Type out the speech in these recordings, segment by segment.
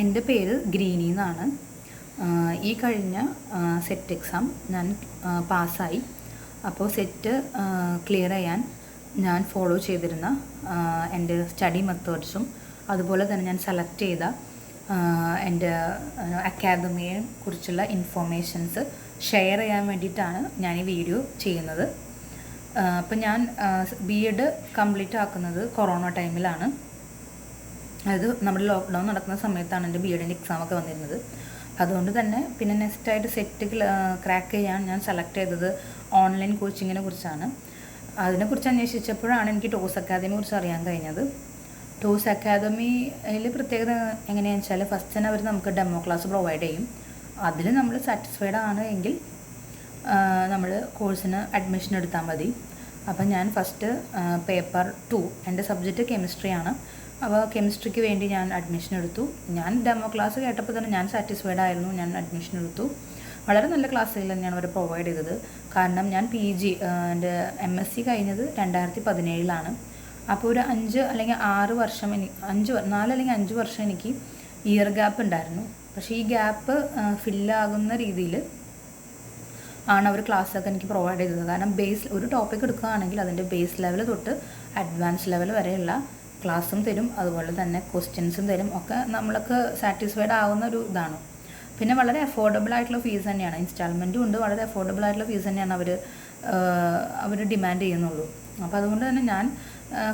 എന്റെ പേര് ഗ്രീനി എന്നാണ്. ഈ കഴിഞ്ഞ സെറ്റ് എക്സാം ഞാൻ പാസ്സായി. അപ്പോൾ സെറ്റ് ക്ലിയർ ചെയ്യാൻ ഞാൻ ഫോളോ ചെയ്തിരുന്ന എന്റെ സ്റ്റഡി മെത്തേഡ്സും അതുപോലെ തന്നെ ഞാൻ സെലക്ട് ചെയ്ത എന്റെ അക്കാദമിയെ കുറിച്ചുള്ള ഇൻഫോർമേഷൻസ് ഷെയർ ചെയ്യാൻ വേണ്ടിയിട്ടാണ് ഞാൻ ഈ വീഡിയോ ചെയ്യുന്നത്. അപ്പം ഞാൻ ബി എഡ് കംപ്ലീറ്റ് ആക്കുന്നത് കൊറോണ ടൈമിലാണ് അതായത് നമ്മുടെ ലോക്ക്ഡൗൺ നടക്കുന്ന സമയത്താണ് എന്റെ ബി എഡിന്റെ എക്സാം ഒക്കെ വന്നിരുന്നത്. അതുകൊണ്ട് തന്നെ പിന്നെ നെക്സ്റ്റ് ആയിട്ട് സെറ്റ് ക്രാക്ക് ചെയ്യാൻ ഞാൻ സെലക്ട് ചെയ്തത് ഓൺലൈൻ കോച്ചിങ്ങിനെ കുറിച്ചാണ്. അതിനെക്കുറിച്ച് അന്വേഷിച്ചപ്പോഴാണ് എനിക്ക് ടോസ് അക്കാദമിയെ കുറിച്ച് അറിയാൻ കഴിഞ്ഞത്. ടോസ് അക്കാദമിയിൽ പ്രത്യേകത എങ്ങനെയാണെന്ന് വെച്ചാൽ ഫസ്റ്റ് തന്നെ അവർ നമുക്ക് ഡെമോ ക്ലാസ് പ്രൊവൈഡ് ചെയ്യും. അതിൽ നമ്മൾ സാറ്റിസ്ഫൈഡ് ആണ് എങ്കിൽ നമ്മൾ കോഴ്സിന് അഡ്മിഷൻ എടുത്താൽ മതി. അപ്പം ഞാൻ ഫസ്റ്റ് പേപ്പർ ടു എന്റെ സബ്ജക്റ്റ് കെമിസ്ട്രിയാണ് അപ്പോൾ കെമിസ്ട്രിക്ക് വേണ്ടി ഞാൻ അഡ്മിഷൻ എടുത്തു. ഞാൻ ഡെമോ ക്ലാസ് കേട്ടപ്പോൾ തന്നെ ഞാൻ സാറ്റിസ്ഫൈഡ് ആയിരുന്നു. ഞാൻ അഡ്മിഷൻ എടുത്തു. വളരെ നല്ല ക്ലാസ്സുകൾ തന്നെയാണ് അവർ പ്രൊവൈഡ് ചെയ്തത്. കാരണം ഞാൻ പി ജി എന്റെ എം എസ് സി കഴിഞ്ഞത് രണ്ടായിരത്തി പതിനേഴിലാണ് അപ്പോൾ ഒരു അഞ്ച് അല്ലെങ്കിൽ ആറ് വർഷം എനിക്ക് അഞ്ച് നാല് അല്ലെങ്കിൽ അഞ്ച് വർഷം എനിക്ക് ഇയർ ഗ്യാപ്പ് ഉണ്ടായിരുന്നു. പക്ഷേ ഈ ഗ്യാപ്പ് ഫില്ലാകുന്ന രീതിയിൽ ആണ് അവർ ക്ലാസ്സൊക്കെ എനിക്ക് പ്രൊവൈഡ് ചെയ്തത്. കാരണം ബേസ് ഒരു ടോപ്പിക് എടുക്കുകയാണെങ്കിൽ അതിന്റെ ബേസ് ലെവൽ തൊട്ട് അഡ്വാൻസ് ലെവൽ വരെയുള്ള ക്ലാസ്സും തരും അതുപോലെ തന്നെ ക്വസ്റ്റ്യൻസും തരും. ഒക്കെ നമ്മൾക്ക് സാറ്റിസ്ഫൈഡ് ആവുന്ന ഒരു ഇതാണ്. പിന്നെ വളരെ അഫോർഡബിൾ ആയിട്ടുള്ള ഫീസ് തന്നെയാണ്. ഇൻസ്റ്റാൾമെന്റും ഉണ്ട് വളരെ അഫോർഡബിൾ ആയിട്ടുള്ള ഫീസ് തന്നെയാണ് അവർ അവർ ഡിമാൻഡ് ചെയ്യുന്നുള്ളൂ. അപ്പോൾ അതുകൊണ്ട് തന്നെ ഞാൻ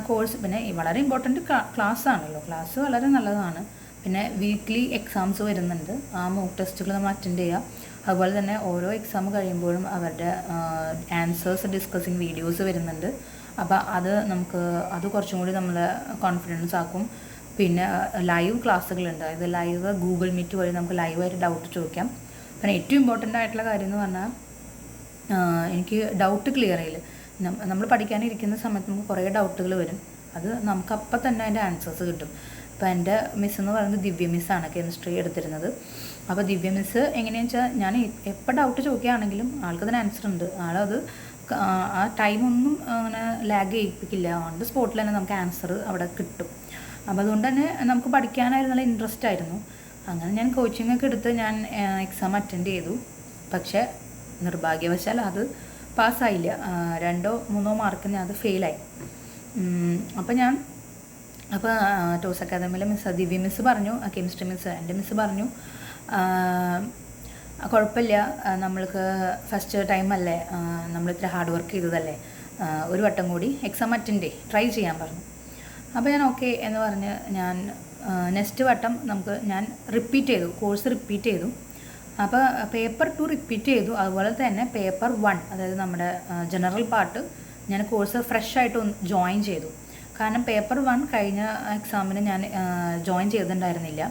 കോഴ്സ് പിന്നെ വളരെ ഇമ്പോർട്ടന്റ് ക്ലാസ് ആണല്ലോ. ക്ലാസ് വളരെ നല്ലതാണ്. പിന്നെ വീക്ക്ലി എക്സാംസ് വരുന്നുണ്ട്. ആ മോക്ക് ടെസ്റ്റുകൾ നമ്മൾ അറ്റൻഡ് ചെയ്യുക. അതുപോലെ തന്നെ ഓരോ എക്സാം കഴിയുമ്പോഴും അവരുടെ ആൻസേഴ്സ് ഡിസ്കസിങ് വീഡിയോസ് വരുന്നുണ്ട്. അപ്പോൾ അത് നമുക്ക് അത് കുറച്ചും കൂടി നമ്മൾ കോൺഫിഡൻസ് ആക്കും. പിന്നെ ലൈവ് ക്ലാസ്സുകളുണ്ട്. അതായത് ലൈവ് ഗൂഗിൾ മീറ്റ് വഴി നമുക്ക് ലൈവായിട്ട് ഡൗട്ട് ചോദിക്കാം. പിന്നെ ഏറ്റവും ഇമ്പോർട്ടന്റ് ആയിട്ടുള്ള കാര്യം എന്ന് പറഞ്ഞാൽ എനിക്ക് ഡൗട്ട് ക്ലിയർ ആയില്ല നമ്മൾ പഠിക്കാനിരിക്കുന്ന സമയത്ത് നമുക്ക് കുറേ ഡൗട്ടുകൾ വരും. അത് നമുക്ക് അപ്പം തന്നെ അതിന്റെ ആൻസേഴ്സ് കിട്ടും. അപ്പോൾ എന്റെ മിസ് എന്ന് പറയുന്നത് ദിവ്യ മിസ്സാണ് കെമിസ്ട്രി എടുത്തിരുന്നത്. അപ്പോൾ ദിവ്യ മിസ് എങ്ങനെയാണെന്ന് വെച്ചാൽ ഞാൻ എപ്പോൾ ഡൗട്ട് ചോദിക്കുകയാണെങ്കിലും ആൾക്ക് അതിന് ആൻസർ ഉണ്ട്. ആളത് ആ ടൈമൊന്നും അങ്ങനെ ലാഗ് ചെയ്യിപ്പിക്കില്ല ദ സ്പോട്ടിൽ തന്നെ നമുക്ക് ആൻസർ അവിടെ കിട്ടും. അപ്പോൾ അതുകൊണ്ട് തന്നെ നമുക്ക് പഠിക്കാനായിരുന്നു നല്ല ഇൻട്രസ്റ്റ് ആയിരുന്നു. അങ്ങനെ ഞാൻ കോച്ചിങ് ഒക്കെ എടുത്ത് ഞാൻ എക്സാം അറ്റൻഡ് ചെയ്തു. പക്ഷേ നിർഭാഗ്യവശാൽ അത് പാസ്സായില്ല രണ്ടോ മൂന്നോ മാർക്കിന് അത് ഫെയിലായി അപ്പോൾ ഞാൻ അപ്പോൾ ടോസ് അക്കാദമിയിലെ മിസ് ദിവ്യ മിസ് പറഞ്ഞു കെമിസ്ട്രി മിസ് എന്റെ മിസ് പറഞ്ഞു. കുഴപ്പമില്ല. നമ്മൾക്ക് ഫസ്റ്റ് ടൈം അല്ലേ? നമ്മൾ ഇത്ര ഹാർഡ് വർക്ക് ചെയ്തതല്ലേ? ഒരു വട്ടം കൂടി എക്സാം അറ്റൻഡ് ട്രൈ ചെയ്യാൻ പറഞ്ഞു. അപ്പോൾ ഞാൻ ഓക്കെ എന്ന് പറഞ്ഞ് ഞാൻ നെക്സ്റ്റ് വട്ടം നമുക്ക് ഞാൻ റിപ്പീറ്റ് ചെയ്തു. കോഴ്സ് റിപ്പീറ്റ് ചെയ്തു. അപ്പോൾ പേപ്പർ ടു റിപ്പീറ്റ് ചെയ്തു. അതുപോലെ തന്നെ പേപ്പർ വൺ അതായത് നമ്മുടെ ജനറൽ പാർട്ട് ഞാൻ കോഴ്സ് ഫ്രഷ് ആയിട്ട് ജോയിൻ ചെയ്തു. കാരണം പേപ്പർ വൺ കഴിഞ്ഞ എക്സാമിന് ഞാൻ ജോയിൻ ചെയ്തിട്ടുണ്ടായിരുന്നില്ല.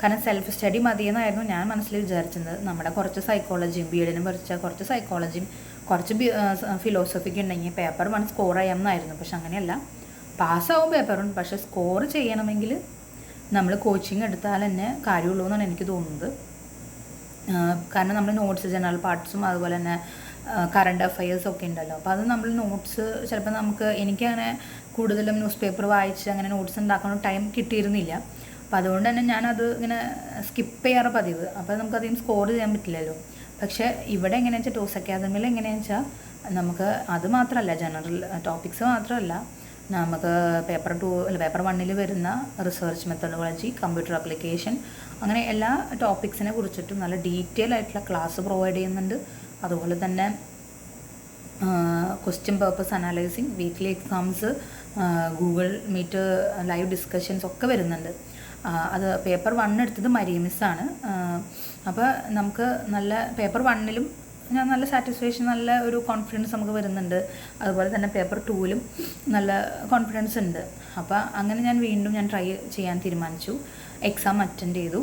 കാരണം സെൽഫ് സ്റ്റഡി മതിയെന്നായിരുന്നു ഞാൻ മനസ്സിൽ വിചാരിച്ചത് നമ്മുടെ കുറച്ച് സൈക്കോളജിയും ബി പഠിച്ച കുറച്ച് സൈക്കോളജിയും കുറച്ച് ഫിലോസഫിക്ക് ഉണ്ടെങ്കിൽ പേപ്പർ വൺ സ്കോർ ചെയ്യാമെന്നായിരുന്നു പക്ഷെ അങ്ങനെയല്ല. പാസ്സാവും പേപ്പർ വൺ പക്ഷെ സ്കോർ ചെയ്യണമെങ്കിൽ നമ്മൾ കോച്ചിങ് എടുത്താൽ തന്നെ കാര്യമുള്ളൂ എന്നാണ് എനിക്ക് തോന്നുന്നത്. കാരണം നമ്മൾ നോട്ട്സ് ജനറൽ പാർട്സും അതുപോലെ തന്നെ കറണ്ട് അഫയേഴ്സ് ഒക്കെ ഉണ്ടല്ലോ. അപ്പോൾ അത് നമ്മൾ നോട്ട്സ് ചിലപ്പോൾ നമുക്ക് എനിക്കങ്ങനെ കൂടുതലും ന്യൂസ് പേപ്പർ വായിച്ച് അങ്ങനെ നോട്ട്സ് ഉണ്ടാക്കാനുള്ള ടൈം കിട്ടിയിരുന്നില്ല. അപ്പോൾ അതുകൊണ്ട് തന്നെ ഞാനത് ഇങ്ങനെ സ്കിപ്പ് ചെയ്യാറ് പതിവ്. അപ്പോൾ നമുക്കധികം സ്കോർ ചെയ്യാൻ പറ്റില്ലല്ലോ. പക്ഷേ ഇവിടെ എങ്ങനെയാണെന്ന് വെച്ചാൽ ടോസ് അക്കാദമിയിൽ എങ്ങനെയാണെന്ന് വെച്ചാൽ നമുക്ക് അത് മാത്രമല്ല ജനറൽ ടോപ്പിക്സ് മാത്രമല്ല നമുക്ക് പേപ്പർ ടു അല്ല പേപ്പർ വണ്ണിൽ വരുന്ന റിസർച്ച് മെത്തഡോളജി കമ്പ്യൂട്ടർ ആപ്ലിക്കേഷൻ അങ്ങനെ എല്ലാ ടോപ്പിക്സിനെ കുറിച്ചിട്ടും നല്ല ഡീറ്റെയിൽ ആയിട്ടുള്ള ക്ലാസ് പ്രൊവൈഡ് ചെയ്യുന്നുണ്ട്. അതുപോലെ തന്നെ question papers analysing weekly exams Google Meet live discussions ഒക്കെ വരുന്നുണ്ട്. അത് പേപ്പർ വൺ എടുത്തത് അപ്പോൾ നമുക്ക് നല്ല പേപ്പർ വണ്ണിലും ഞാൻ നല്ല സാറ്റിസ്ഫാക്ഷൻ നല്ല ഒരു കോൺഫിഡൻസ് നമുക്ക് വരുന്നുണ്ട്. അതുപോലെ തന്നെ പേപ്പർ ടൂവിലും നല്ല കോൺഫിഡൻസ് ഉണ്ട്. അപ്പോൾ അങ്ങനെ ഞാൻ വീണ്ടും ഞാൻ ട്രൈ ചെയ്യാൻ തീരുമാനിച്ചു. എക്സാം അറ്റൻഡ് ചെയ്തു.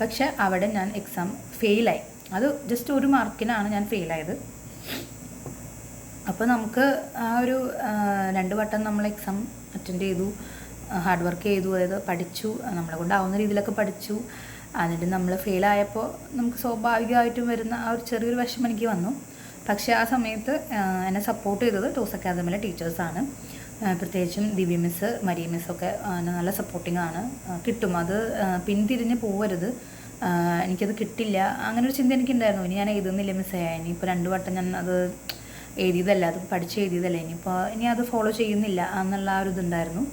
പക്ഷേ അവിടെ ഞാൻ എക്സാം ഫെയിലായി അത് ജസ്റ്റ് ഒരു മാർക്കിനാണ് ഞാൻ ഫെയിലായത് അപ്പോൾ നമുക്ക് ആ ഒരു രണ്ട് വട്ടം നമ്മൾ എക്സാം അറ്റൻഡ് ചെയ്തു. ഹാർഡ് വർക്ക് ചെയ്തു. അതായത് പഠിച്ചു. നമ്മളെ കൊണ്ടാവുന്ന രീതിയിലൊക്കെ പഠിച്ചു. എന്നിട്ട് നമ്മൾ ഫെയിലായപ്പോൾ നമുക്ക് സ്വാഭാവികമായിട്ടും വരുന്ന ആ ഒരു ചെറിയൊരു വിഷമം എനിക്ക് വന്നു. പക്ഷേ ആ സമയത്ത് എന്നെ സപ്പോർട്ട് ചെയ്തത് ടോസ് അക്കാദമിയിലെ ടീച്ചേഴ്സാണ് പ്രത്യേകിച്ചും ദിവ്യ മിസ് മരിയ മിസ്സൊക്കെ നല്ല സപ്പോർട്ടിംഗ് ആണ്. കിട്ടും. അത് പിന്തിരിഞ്ഞ് പോവരുത്. എനിക്കത് കിട്ടില്ല. അങ്ങനെ ഒരു ചിന്ത എനിക്കുണ്ടായിരുന്നു. ഇനി ഞാൻ എഴുതുന്നില്ല മിസ്സേ ഇനിയിപ്പോൾ രണ്ട് വട്ടം ഞാൻ അത് എഴുതിയതല്ല. അത് പഠിച്ച് എഴുതിയതല്ല. ഇനിയിപ്പോൾ ഇനി അത് ഫോളോ ചെയ്യുന്നില്ല എന്നുള്ള ആ ഒരു ഇതുണ്ടായിരുന്നു.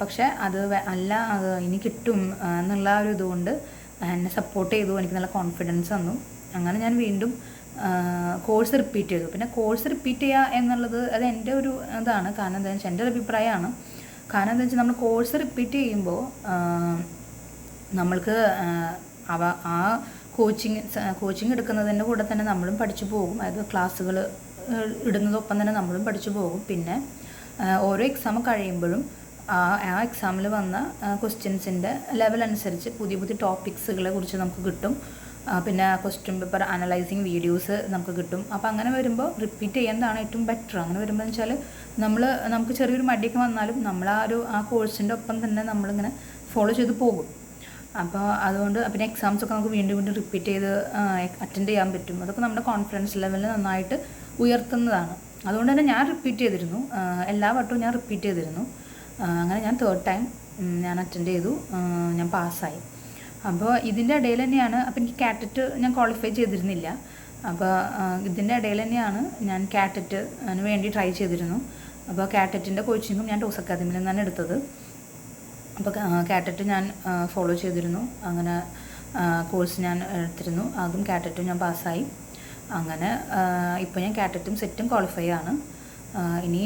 പക്ഷെ അത് അല്ല അത് ഇനി കിട്ടും എന്നുള്ള ഒരു ഇതുകൊണ്ട് എന്നെ സപ്പോർട്ട് ചെയ്തു എനിക്ക് നല്ല കോൺഫിഡൻസ് തന്നു. അങ്ങനെ ഞാൻ വീണ്ടും കോഴ്സ് റിപ്പീറ്റ് ചെയ്തു. പിന്നെ കോഴ്സ് റിപ്പീറ്റ് ചെയ്യുക എന്നുള്ളത് അത് എന്റെ ഒരു ഇതാണ്. കാരണം എന്താ വെച്ചാൽ എന്റെ ഒരു അഭിപ്രായമാണ്. കാരണം എന്താ വെച്ചാൽ നമ്മൾ കോഴ്സ് റിപ്പീറ്റ് ചെയ്യുമ്പോൾ നമ്മൾക്ക് അവ ആ കോച്ചിങ് കോച്ചിങ് എടുക്കുന്നതിന്റെ കൂടെ തന്നെ നമ്മളും പഠിച്ചു പോകും. അതായത് ക്ലാസ്സുകൾ ഇടുന്നതൊപ്പം തന്നെ നമ്മളും പഠിച്ചു പോകും. പിന്നെ ഓരോ എക്സാം കഴിയുമ്പോഴും ആ എക്സാമിൽ വന്ന ക്വസ്റ്റ്യൻസിന്റെ ലെവൽ അനുസരിച്ച് പുതിയ പുതിയ ടോപ്പിക്സുകളെ കുറിച്ച് നമുക്ക് കിട്ടും. പിന്നെ ക്വസ്റ്റ്യൻ പേപ്പർ അനലൈസിങ് വീഡിയോസ് നമുക്ക് കിട്ടും. അപ്പോൾ അങ്ങനെ വരുമ്പോൾ റിപ്പീറ്റ് ചെയ്യുന്നതാണ് ഏറ്റവും ബെറ്റർ അങ്ങനെ വരുമ്പോൾ വെച്ചാൽ നമ്മൾ നമുക്ക് ചെറിയൊരു മടിയൊക്കെ വന്നാലും നമ്മൾ ആ ഒരു ആ കോഴ്സിന്റെ ഒപ്പം തന്നെ നമ്മളിങ്ങനെ ഫോളോ ചെയ്ത് പോകും. അപ്പോൾ അതുകൊണ്ട് പിന്നെ എക്സാംസ് ഒക്കെ നമുക്ക് വീണ്ടും വീണ്ടും റിപ്പീറ്റ് ചെയ്ത് അറ്റൻഡ് ചെയ്യാൻ പറ്റും. അതൊക്കെ നമ്മുടെ കോൺഫിഡൻസ് ലെവലിൽ നന്നായിട്ട് ഉയർത്തുന്നതാണ്. അതുകൊണ്ട് തന്നെ ഞാൻ റിപ്പീറ്റ് ചെയ്തിരുന്നു. എല്ലാ വട്ടവും ഞാൻ റിപ്പീറ്റ് ചെയ്തിരുന്നു. അങ്ങനെ ഞാൻ തേർഡ് ടൈം ഞാൻ അറ്റൻഡ് ചെയ്തു. ഞാൻ പാസ്സായി. അപ്പോൾ ഇതിന്റെ ഇടയിൽ തന്നെയാണ് അപ്പോൾ എനിക്ക് കാറ്ററ്റ് ഞാൻ ക്വാളിഫൈ ചെയ്തിരുന്നില്ല. അപ്പോൾ ഇതിന്റെ ഇടയിൽ തന്നെയാണ് ഞാൻ കാറ്ററ്റ് അതിന് വേണ്ടി ട്രൈ ചെയ്തിരുന്നു. അപ്പോൾ കാറ്ററ്റിന്റെ കോച്ചിങ്ങും ഞാൻ ടോസ് അക്കാദമിയിൽ നിന്നാണ് എടുത്തത്. അപ്പോൾ കാറ്ററ്റ് ഞാൻ ഫോളോ ചെയ്തിരുന്നു. അങ്ങനെ കോഴ്സ് ഞാൻ എടുത്തിരുന്നു. അതും കാറ്ററ്റും ഞാൻ പാസ്സായി. അങ്ങനെ ഇപ്പോൾ ഞാൻ കാറ്ററ്റും സെറ്റും ക്വാളിഫൈ ആണ്. ഇനി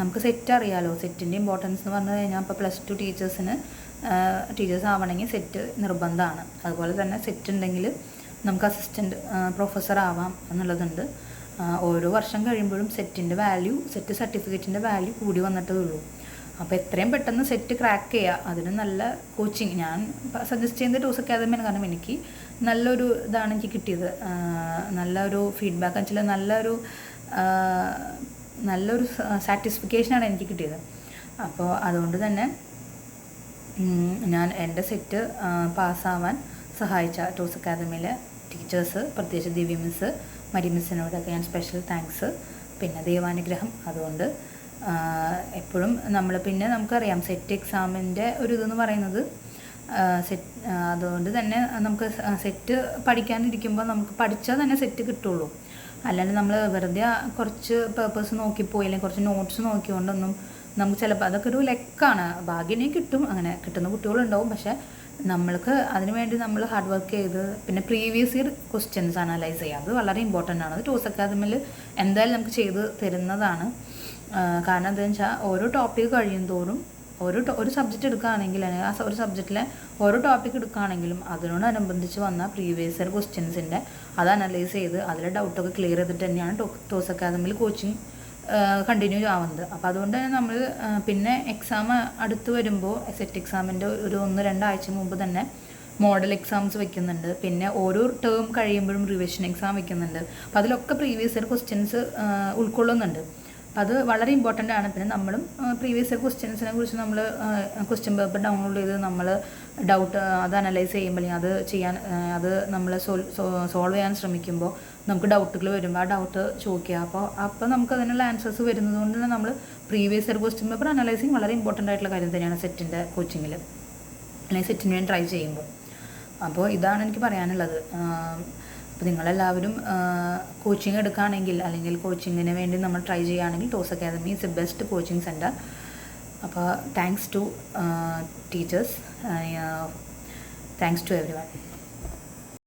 നമുക്ക് സെറ്റ് അറിയാലോ? സെറ്റിന്റെ ഇമ്പോർട്ടൻസ് എന്ന് പറഞ്ഞു കഴിഞ്ഞാൽ ഇപ്പോൾ പ്ലസ് ടു ടീച്ചേഴ്സിന് ടീച്ചേഴ്സ് ആവണമെങ്കിൽ സെറ്റ് നിർബന്ധമാണ്. അതുപോലെ തന്നെ സെറ്റ് ഉണ്ടെങ്കിൽ നമുക്ക് അസിസ്റ്റന്റ് പ്രൊഫസർ ആവാം എന്നുള്ളതുണ്ട്. ഓരോ വർഷം കഴിയുമ്പോഴും സെറ്റിന്റെ വാല്യൂ സെറ്റ് സർട്ടിഫിക്കറ്റിന്റെ വാല്യൂ കൂടി വന്നിട്ടേ ഉള്ളൂ. അപ്പോൾ എത്രയും പെട്ടെന്ന് സെറ്റ് ക്രാക്ക് ചെയ്യുക അതിന് നല്ല കോച്ചിങ് ഞാൻ സജസ്റ്റ് ചെയ്യുന്നത് ടൂസ് അക്കാദമിയാണ് കാരണം എനിക്ക് നല്ലൊരു ഇതാണ് എനിക്ക് കിട്ടിയത്. നല്ലൊരു ഫീഡ്ബാക്ക് വെച്ചാൽ നല്ലൊരു നല്ലൊരു സാറ്റിസ്ഫിക്കേഷനാണ് എനിക്ക് കിട്ടിയത്. അപ്പോൾ അതുകൊണ്ട് തന്നെ ഞാൻ എന്റെ സെറ്റ് പാസ്സാവാൻ സഹായിച്ച ടൂസ് അക്കാദമിയിലെ ടീച്ചേഴ്സ് പ്രത്യേകിച്ച് ദിവ്യ മിസ് മരി മിസ്സിനോടൊക്കെ ഞാൻ സ്പെഷ്യൽ താങ്ക്സ് പിന്നെ ദൈവാനുഗ്രഹം. അതുകൊണ്ട് എപ്പോഴും നമ്മൾ പിന്നെ നമുക്കറിയാം സെറ്റ് എക്സാമിന്റെ ഒരു ഇതെന്ന് പറയുന്നത് സെറ്റ് അതുകൊണ്ട് തന്നെ നമുക്ക് സെറ്റ് പഠിക്കാനിരിക്കുമ്പോൾ നമുക്ക് പഠിച്ചാൽ തന്നെ സെറ്റ് കിട്ടുള്ളൂ. അല്ലാണ്ട് നമ്മൾ വെറുതെ കുറച്ച് പേപ്പേഴ്സ് നോക്കിപ്പോയി അല്ലെങ്കിൽ കുറച്ച് നോട്ട്സ് നോക്കിക്കൊണ്ടൊന്നും നമുക്ക് ചിലപ്പോൾ അതൊക്കെ ഒരു ലെക്കാണ്. ഭാഗ്യനെ കിട്ടും അങ്ങനെ കിട്ടുന്ന കുട്ടികളുണ്ടാവും. പക്ഷേ നമ്മൾക്ക് അതിന് വേണ്ടി നമ്മൾ ഹാർഡ് വർക്ക് ചെയ്ത് പിന്നെ പ്രീവിയസ് ഇയർ ക്വസ്റ്റ്യൻസ് അനലൈസ് ചെയ്യുക. അത് വളരെ ഇമ്പോർട്ടന്റ് ആണ്. അത് ടൂസ് അക്കാദമിയിൽ എന്തായാലും നമുക്ക് ചെയ്ത് തരുന്നതാണ്. കാരണം എന്താണെന്ന് വെച്ചാൽ ഓരോ ടോപ്പിക് കഴിയും തോറും ടോ- ഒരു സബ്ജക്റ്റ് എടുക്കുകയാണെങ്കിൽ ആ ഒരു സബ്ജക്റ്റിലെ ഓരോ ടോപ്പിക് എടുക്കുകയാണെങ്കിലും അതിനോടനുബന്ധിച്ച് വന്ന പ്രീവിയസ് ഇയർ ക്വസ്റ്റ്യൻസിന്റെ അത് അനലൈസ് ചെയ്ത് അതിലെ ഡൗട്ടൊക്കെ ക്ലിയർ ചെയ്തിട്ട് തന്നെയാണ് ടോസ് അക്കാദമിയിൽ കോച്ചിങ് കണ്ടിന്യൂ ആവുന്നത്. അപ്പോൾ അതുകൊണ്ട് തന്നെ നമ്മൾ പിന്നെ എക്സാം അടുത്ത് വരുമ്പോൾ സെറ്റ് എക്സാമിന്റെ ഒരു ഒന്ന് രണ്ടാഴ്ച മുമ്പ് തന്നെ മോഡൽ എക്സാംസ് വെക്കുന്നുണ്ട്. പിന്നെ ഓരോ ടേം കഴിയുമ്പോഴും റിവിഷൻ എക്സാം വെക്കുന്നുണ്ട്. അപ്പോൾ അതിലൊക്കെ പ്രീവിയസ് ഇയർ ക്വസ്റ്റ്യൻസ് ഉൾക്കൊള്ളുന്നുണ്ട്. അത് വളരെ ഇമ്പോർട്ടന്റ് ആണ്. പിന്നെ നമ്മളും പ്രീവിയസ് ക്വസ്റ്റ്യൻസിനെ കുറിച്ച് നമ്മൾ ക്വസ്റ്റ്യൻ പേപ്പർ ഡൗൺലോഡ് ചെയ്ത് നമ്മൾ ഡൗട്ട് അത് അനലൈസ് ചെയ്യുമ്പോൾ അത് ചെയ്യാൻ അത് നമ്മൾ സോൾവ് ചെയ്യാൻ ശ്രമിക്കുമ്പോൾ നമുക്ക് ഡൗട്ടുകൾ വരുമ്പോൾ ആ ഡൗട്ട് ചോദിക്കുക. അപ്പോൾ അപ്പോൾ നമുക്ക് അതിനുള്ള ആൻസേഴ്സ് വരുന്നത് കൊണ്ട് തന്നെ നമ്മൾ previous year question paper analysing വളരെ ഇമ്പോർട്ടന്റ് ആയിട്ടുള്ള കാര്യം തന്നെയാണ് സെറ്റിന്റെ കോച്ചിങ്ങിൽ അല്ലെങ്കിൽ സെറ്റിന് വേണ്ടി ട്രൈ ചെയ്യുമ്പോൾ അപ്പോൾ ഇതാണ് എനിക്ക് പറയാനുള്ളത്. അപ്പോൾ നിങ്ങളെല്ലാവരും കോച്ചിങ് എടുക്കുകയാണെങ്കിൽ അല്ലെങ്കിൽ കോച്ചിങ്ങിന് വേണ്ടി നമ്മൾ ട്രൈ ചെയ്യുകയാണെങ്കിൽ Toss academy is a best coaching centre അപ്പോൾ thanks to teachers thanks to everyone